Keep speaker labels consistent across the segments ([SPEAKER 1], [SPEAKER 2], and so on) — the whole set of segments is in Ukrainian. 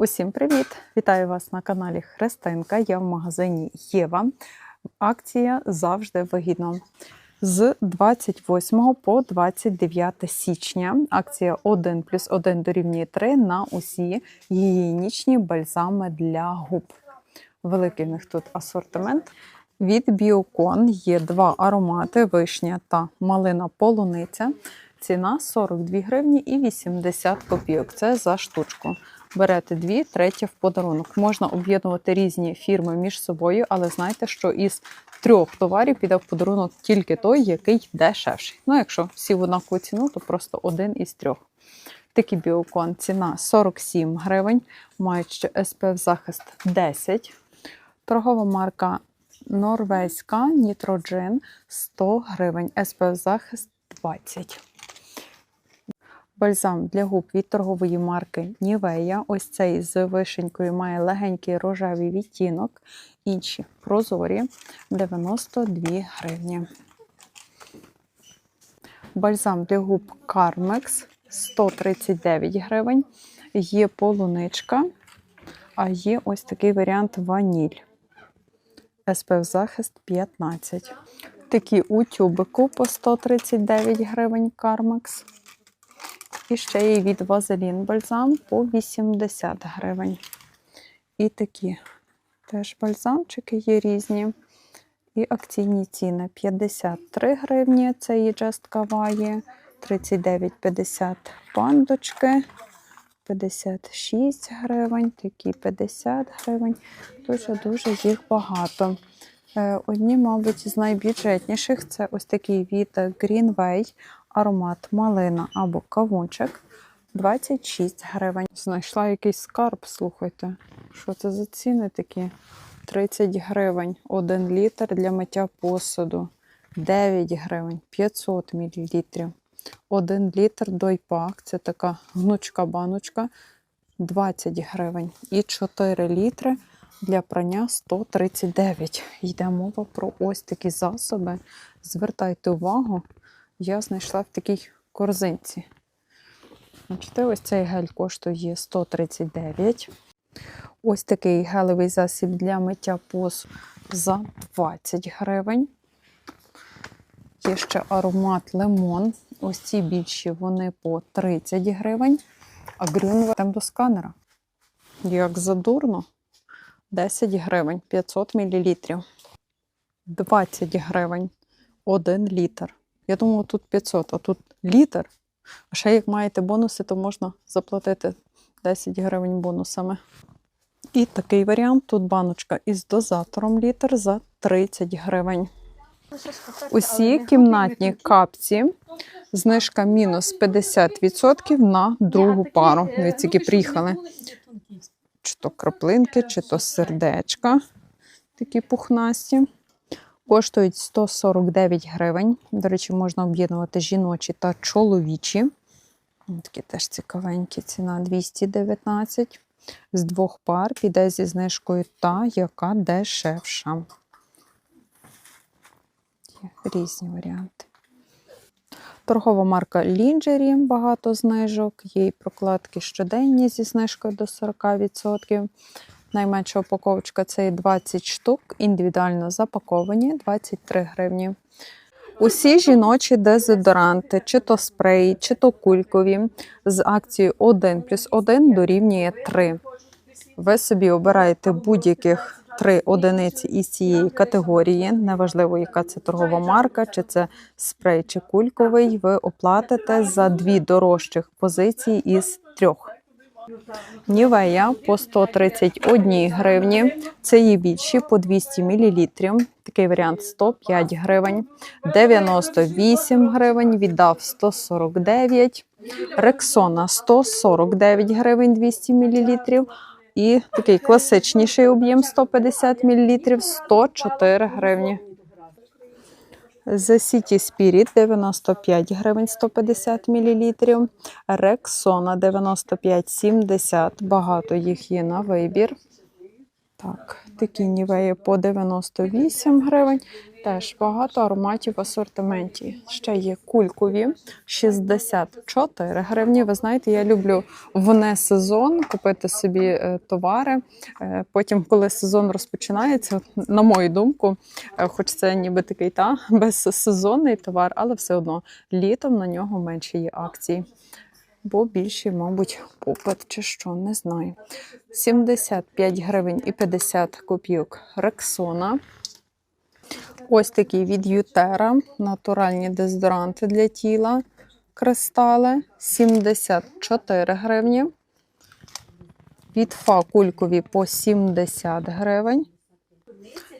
[SPEAKER 1] Усім привіт! Вітаю вас на каналі Христинка. Я в магазині Єва. Акція завжди вигідно. З 28 по 29 січня акція 1 плюс 1 дорівнює 3 на усі гігієнічні бальзами для губ. Великий в них тут асортимент. Від Біокон є два аромати: вишня та малина полуниця. Ціна 42 гривні і 80 копійок. Це за штучку. Берете дві, третя в подарунок. Можна об'єднувати різні фірми між собою, але знайте, що із трьох товарів піде в подарунок тільки той, який дешевший. Ну, якщо всі в однакову ціну, то просто один із трьох. Такий біокон ціна 47 гривень, мають ще SPF захист 10. Торгова марка Норвезька Нітрожин 100 гривень, SPF захист 20. Бальзам для губ від торгової марки Нівея. Ось цей з вишенькою має легенький рожевий відтінок. Інші прозорі 92 гривні. Бальзам для губ Carmex 139 гривень. Є полуничка, а є ось такий варіант ваніль. SPF захист 15. Такі у тюбику по 139 гривень Carmex. І ще є від Вазелін бальзам по 80 гривень. І такі теж бальзамчики є різні. І акційні ціни 53 гривні, це є Just Kawaii, 39,50 пандочки, 56 гривень, такі 50 гривень. Дуже-дуже їх багато. Е, Одні, мабуть, з найбюджетніших це ось такий від Greenway аромат малина або кавунчик 26 гривень. Знайшла якийсь скарб, слухайте. Що це за ціни такі? 30 гривень, 1 літр для миття посуду, 9 гривень, 500 мл. 1 літр дойпак, це така гнучка баночка, 20 гривень. І 4 літри для прання 139. Йде мова про ось такі засоби. Звертайте увагу, я знайшла в такій корзинці. Бачите, ось цей гель коштує 139. Ось такий гелевий засіб для миття посуду за 20 гривень. Є ще аромат лимон. Ось ці більші вони по 30 гривень. А грюнве там до сканера. Як задурно, 10 гривень 500 мл. 20 гривень 1 літр. Я думала, тут 500, а тут літр. А ще як маєте бонуси, то можна заплатити 10 гривень бонусами. І такий варіант: тут баночка із дозатором літр за 30 гривень. Усі кімнатні капці, знижка мінус 50% на другу пару. Дивіться, які приїхали. Чи то краплинки, чи то сердечка, такі пухнасті. Коштують 149 гривень. До речі, можна об'єднувати жіночі та чоловічі. Такі теж цікавенькі. Ціна 219. З двох пар піде зі знижкою та, яка дешевша. Різні варіанти. Торгова марка Лінджері, багато знижок. І прокладки щоденні зі знижкою до 40%. Найменша упаковочка це і 20 штук, індивідуально запаковані 23 гривні. Усі жіночі дезодоранти, чи то спреї, чи то кулькові, з акцією 1 плюс 1 дорівнює 3. Ви собі обираєте будь-яких три одиниці із цієї категорії. Неважливо, яка це торгова марка, чи це спрей, чи кульковий. Ви оплатите за дві дорожчих позиції із трьох. Нівея по 131 гривні. Це є більші по 200 мл. Такий варіант 105 гривень, 98 гривень, віддав 149, Рексона 149 гривень 200 мл. І такий класичніший об'єм 150 мл 104 гривні. The City Spirit 95 гривень 150 мл. Рексона 95,70. Багато їх є на вибір. Так, такі нівеї по 98 гривень. Теж багато ароматів в асортименті. Ще є кулькові 64 гривні. Ви знаєте, я люблю в не сезон купити собі е, товари. Е, Потім, коли сезон розпочинається, на мою думку, е, хоч це ніби такий та безсезонний товар, але все одно літом на нього менше є акцій. Бо більший, мабуть, попит чи що, не знаю. 75 гривень і 50 копійок Рексона. Ось такий від Ютера, натуральні дезодоранти для тіла, кристали 74 гривні. Від Фа кулькові по 70 гривень.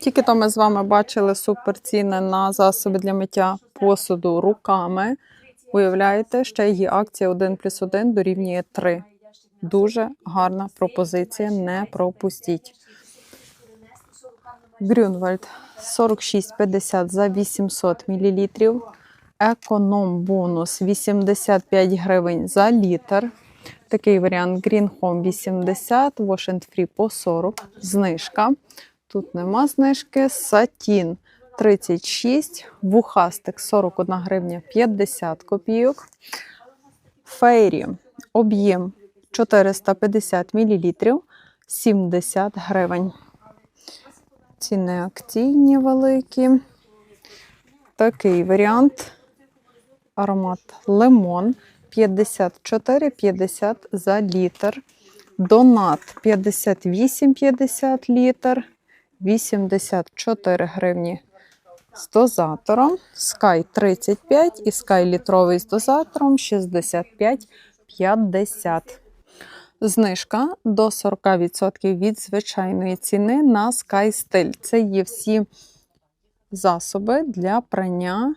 [SPEAKER 1] Тільки то ми з вами бачили суперціни на засоби для миття посуду руками. Уявляєте, ще є акція 1 плюс 1 дорівнює 3. Дуже гарна пропозиція, не пропустіть. Грюнвальд 46,50 за 800 мл. Економ бонус 85 гривень за літр. Такий варіант Green Home 80, Wash Free по 40. Знижка. Тут нема знижки. Сатін 36, вухастик 41 гривня 50 копійок. Фейрі об'єм 450 мл 70 гривень. Ціни акційні великі. Такий варіант. Аромат лимон 54,50 за літр. Донат 58,50 літр. 84 гривні з дозатором. Sky 35 і Sky літровий з дозатором 65,50. Знижка до 40% від звичайної ціни на Sky Style. Це є всі засоби для прання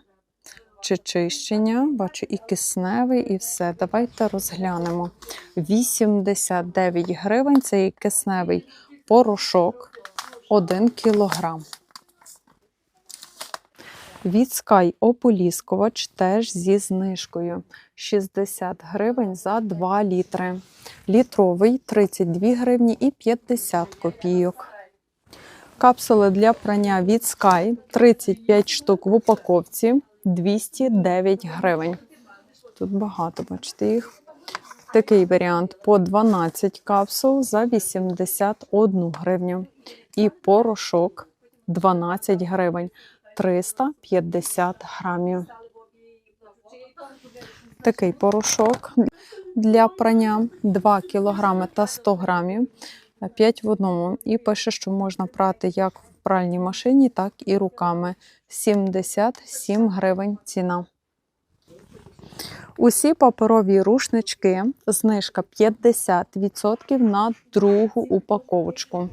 [SPEAKER 1] чи чищення. Бачу, і кисневий, і все. Давайте розглянемо. 89 гривень це є кисневий порошок 1 кілограм. Від Sky ополіскувач теж зі знижкою 60 гривень за 2 літри. Літровий 32 гривні і 50 копійок. Капсули для прання від Sky 35 штук в упаковці 209 гривень. Тут багато, бачите їх. Такий варіант по 12 капсул за 81 гривню. І порошок 12 гривень 350 грамів. Такий порошок для прання 2 кг та 100 грамів, 5 в одному. І пише, що можна прати як в пральній машині, так і руками. 77 гривень ціна. Усі паперові рушнички, знижка 50% на другу упаковочку.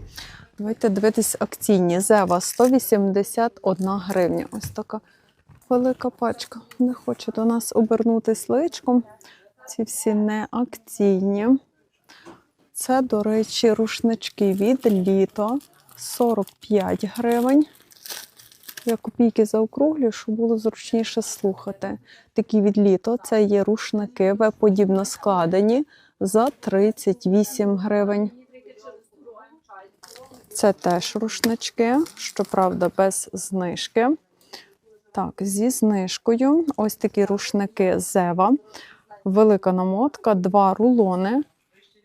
[SPEAKER 1] Давайте дивитись акційні. Зева 181 гривня. Ось така велика пачка. Не хоче до нас обернутись личком. Ці всі не акційні. Це, до речі, рушнички від літо 45 гривень. Я копійки заокруглюю, щоб було зручніше слухати. Такі від літо це є рушники, подібно складені за 38 гривень. Це теж рушнички, щоправда, без знижки. Так, зі знижкою. Ось такі рушники Зева. Велика намотка, два рулони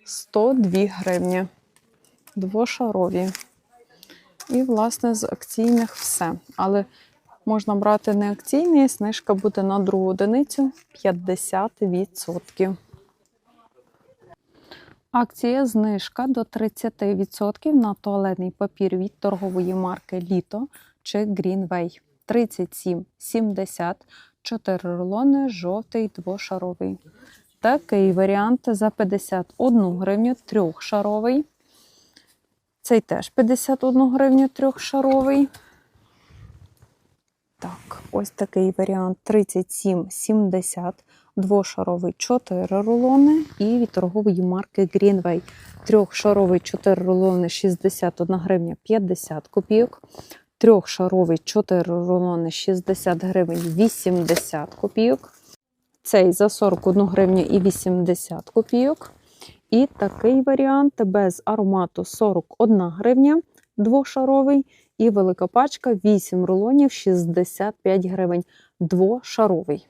[SPEAKER 1] 102 гривні. Двошарові. І, власне, з акційних все. Але можна брати не акційний, знижка буде на другу одиницю 50%. Акція знижка до 30% на туалетний папір від торгової марки Літо чи Greenway. 37,70, 4 рулони, жовтий двошаровий. Такий варіант за 51 гривню трьохшаровий. Цей теж 51 гривню трьохшаровий. Так, ось такий варіант 37,70, двошаровий 4 рулони і від марки Greenway. Трьохшаровий 4 рулони 61 гривня 50 копійок. Трьохшаровий 4 рулони 60 гривень 80 копійок. Цей за 41 гривню і 80 копійок. І такий варіант без аромату 41 гривня двошаровий. І велика пачка 8 рулонів 65 гривень. Двошаровий.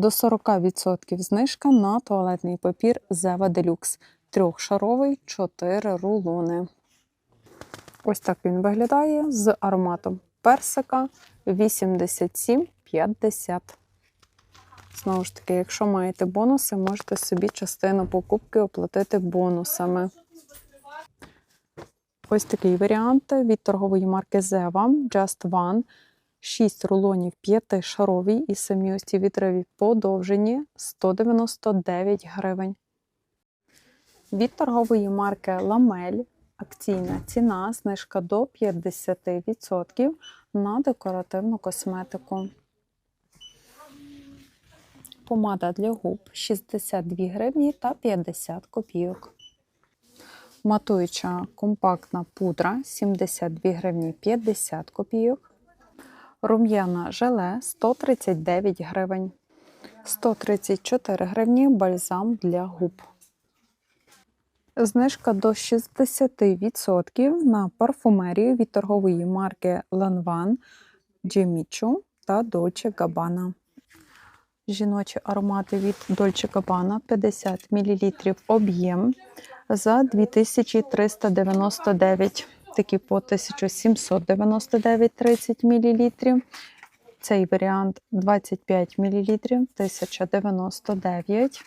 [SPEAKER 1] До 40% знижка на туалетний папір Зева Делюкс. Трьохшаровий 4 рулони. Ось так він виглядає з ароматом персика 87,50. Знову ж таки, якщо маєте бонуси, можете собі частину покупки оплатити бонусами. Ось такий варіант від торгової марки Zeva Just One. 6 рулонів 5-шарові і самі ось ці вітрові подовжені 199 гривень. Від торгової марки Ламель акційна ціна знижка до 50% на декоративну косметику. Помада для губ 62 гривні та 50 копійок. Матуюча компактна пудра 72 гривні 50 копійок. Рум'яна желе 139 гривень. 134 гривні бальзам для губ. Знижка до 60% на парфумерію від торгової марки Lanvin, Jimmy та Dolce Gabbana. Жіночі аромати від Dolce Gabbana 50 мл об'єм за 2399 такі по 1799 30 мл. Цей варіант 25 мл 1099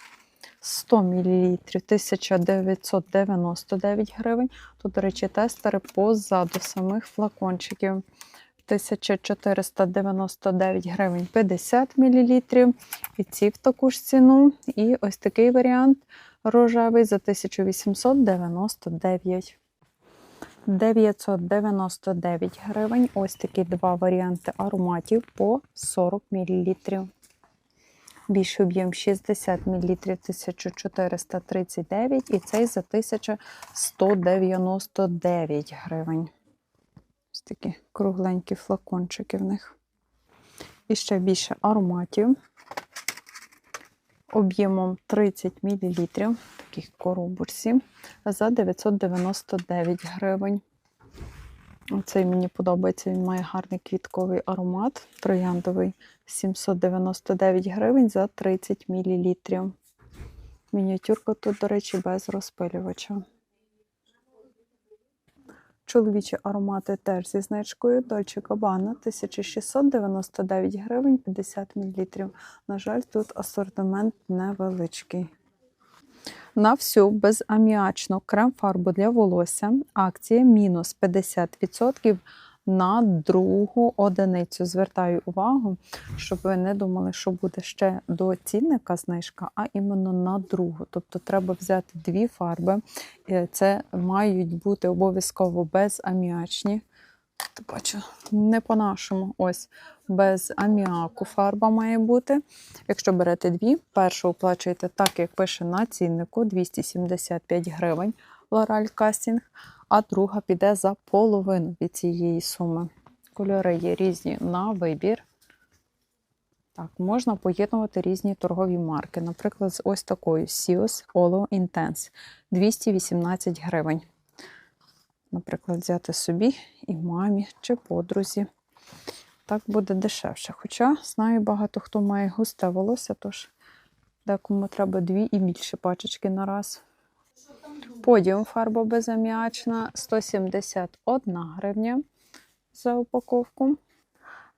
[SPEAKER 1] 100 мл 1999 гривень. Тут, до речі, тестери позаду самих флакончиків. 1499 гривень 50 мл. І ці в таку ж ціну. І ось такий варіант рожевий за 1899. 999 гривень. Ось такі два варіанти ароматів по 40 мл. Більший об'єм 60 мл 1439 і цей за 1199 гривень. Ось такі кругленькі флакончики в них. І ще більше ароматів. Об'ємом 30 мл, таких коробочці, за 999 гривень. Цей мені подобається, він має гарний квітковий аромат, трояндовий 799 гривень за 30 мл. Мініатюрка тут, до речі, без розпилювача. Чоловічі аромати теж зі значкою Dolce Gabbana 1699 гривень 50 мл. На жаль, тут асортимент невеличкий. На всю безаміачну крем-фарбу для волосся акція мінус 50% на другу одиницю. Звертаю увагу, щоб ви не думали, що буде ще до цінника знижка, а іменно на другу. Тобто треба взяти дві фарби. Е, Це мають бути обов'язково безаміачні. Бачу, не по-нашому. Ось без аміаку фарба має бути. Якщо берете дві, першу оплачуєте так, як пише на ціннику 275 гривень L'Oreal Casting, а друга піде за половину від цієї суми. Кольори є різні на вибір. Так, можна поєднувати різні торгові марки. Наприклад, з ось такою Sios Holo Intense 218 гривень. Наприклад, взяти собі і мамі чи подрузі. Так буде дешевше. Хоча знаю, багато хто має густе волосся, тож декому треба дві і більше пачечки на раз. Подіум фарба безаміачна 171 гривня за упаковку.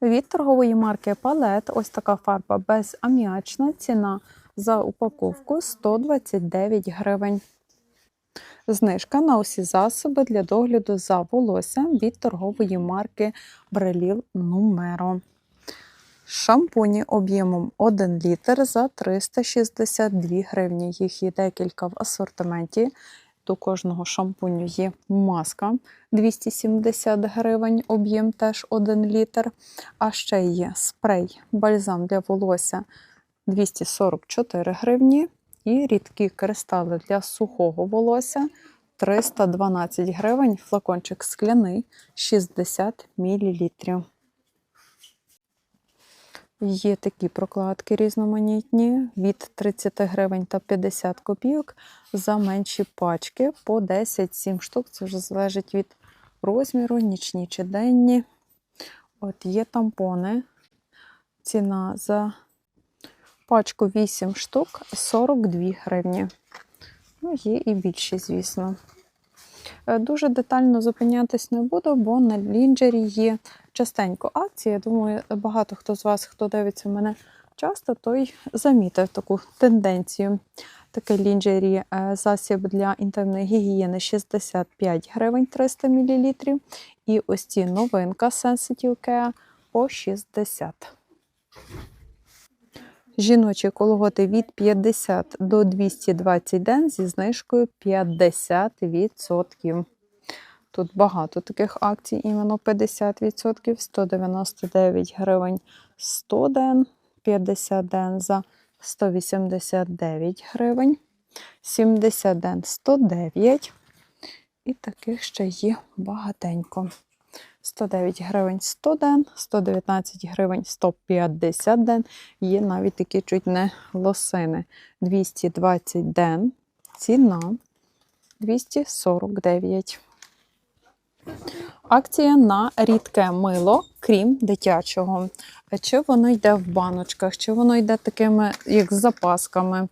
[SPEAKER 1] Від торгової марки Палет ось така фарба безаміачна. Ціна за упаковку 129 гривень. Знижка на усі засоби для догляду за волоссям від торгової марки Бреліл Numero. Шампуні об'ємом 1 літр за 362 гривні. Їх є декілька в асортименті. До кожного шампуню є маска 270 гривень, об'єм теж 1 літр. А ще є спрей, бальзам для волосся 244 гривні. І рідкі кристали для сухого волосся 312 гривень, флакончик скляний 60 мл. Є такі прокладки різноманітні від 30 гривень та 50 копійок за менші пачки по 10-7 штук. Це вже залежить від розміру, нічні чи денні. От є тампони. Ціна за пачку 8 штук 42 гривні. Ну, є і більші, звісно. Е, Дуже детально зупинятись не буду, бо на лінджері є частенько акції. Я думаю, багато хто з вас, хто дивиться мене часто, той замітив таку тенденцію. Таке лінджері е, засіб для інтимної гігієни 65 гривень 300 мл. І ось ці новинка Sensitive Care по 60. Жіночі колготи від 50 до 220 ден зі знижкою 50%. Тут багато таких акцій, іменно 50%, 199 гривень 100 ден, 50 ден за 189 гривень, 70 ден 109. І таких ще є багатенько. 109 гривень 100 ден, 119 гривень 150 ден. Є навіть такі чуть не лосини. 220 ден. Ціна 249. Акція на рідке мило, крім дитячого. Чи воно йде в баночках, чи воно йде такими, як з запасками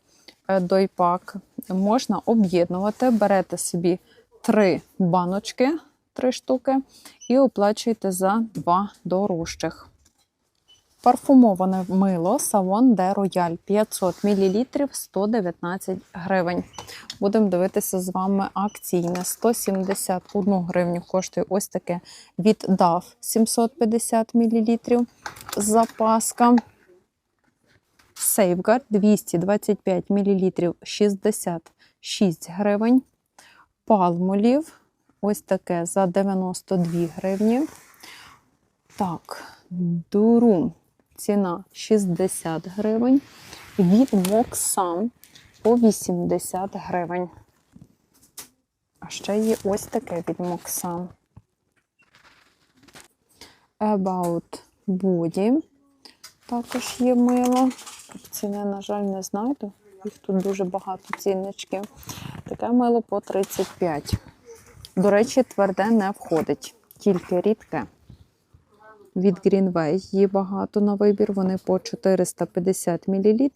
[SPEAKER 1] е, дойпак. Можна об'єднувати, берете собі три баночки, три штуки, і оплачуєте за два дорожчих. Парфумоване мило Savon de Royal 500 мл 119 гривень. Будемо дивитися з вами акційне. 171 гривню коштує ось таке від DAF 750 мл запаска. Safeguard 225 мл 66 гривень. Палмолів ось таке за 92 гривні. Так, дуру ціна 60 гривень. Від Моксан по 80 гривень. А ще є ось таке від Моксан. About Body. Також є мило. Ціни, на жаль, не знайду. Їх тут дуже багато цінничків. Таке мило по 35. До речі, тверде не входить, тільки рідке. Від Greenway є багато на вибір. Вони по 450 мл.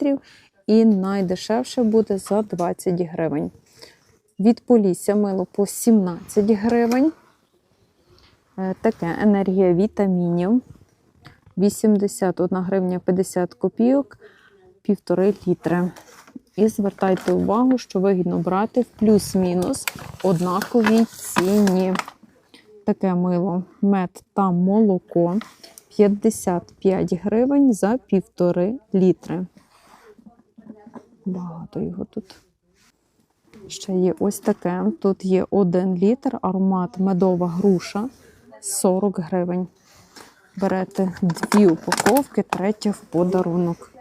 [SPEAKER 1] І найдешевше буде за 20 гривень. Від Полісся мило по 17 гривень. Е, Таке енергія вітамінів. 81 гривня 50 копійок, півтори літри. І звертайте увагу, що вигідно брати в плюс-мінус однаковій ціні. Таке мило, мед та молоко 55 гривень за півтори літри. Багато його тут. Ще є ось таке. Тут є 1 літр, аромат медова груша 40 гривень. Берете дві упаковки, третя в подарунок.